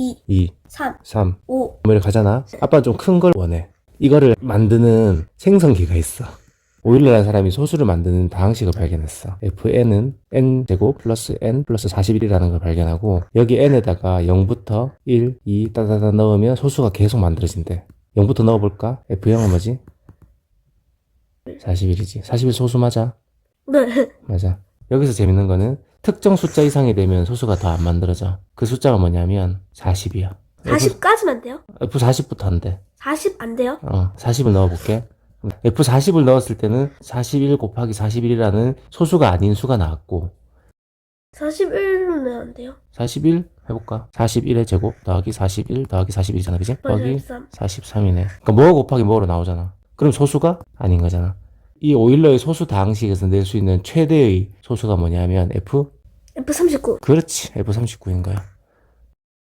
2, 2, 3, 3. 5. 뭐 이렇게 가잖아. 아빠는 좀큰 걸 원해. 이거를 만드는 생성기가 있어. 오일러라는 사람이 소수를 만드는 다항식을 발견했어. fn은 n제곱 플러스 n 플러스 41이라는 걸 발견하고 여기 n에다가 0부터 1, 2 따다다 넣으면 소수가 계속 만들어진대. 0부터 넣어볼까? f0은 뭐지? 41이지. 41 소수 맞아? 네. 맞아. 여기서 재밌는 거는 특정 숫자 이상이 되면 소수가 더 안 만들어져. 그 숫자가 뭐냐면 40이야. 40까지만 돼요? F40부터 한대. 40 안 돼요? 어, 40을 넣어볼게. F40을 넣었을 때는 41 곱하기 41이라는 소수가 아닌 수가 나왔고, 41은 안 돼요? 41 해볼까? 41의 제곱 더하기 41 더하기 41이잖아, 그지? 더하기 43. 43이네. 그러니까 뭐 곱하기 뭐로 나오잖아. 그럼 소수가 아닌 거잖아. 이 오일러의 소수 다항식에서 낼 수 있는 최대의 소수가 뭐냐면 F? F39. 그렇지. F39인 거야.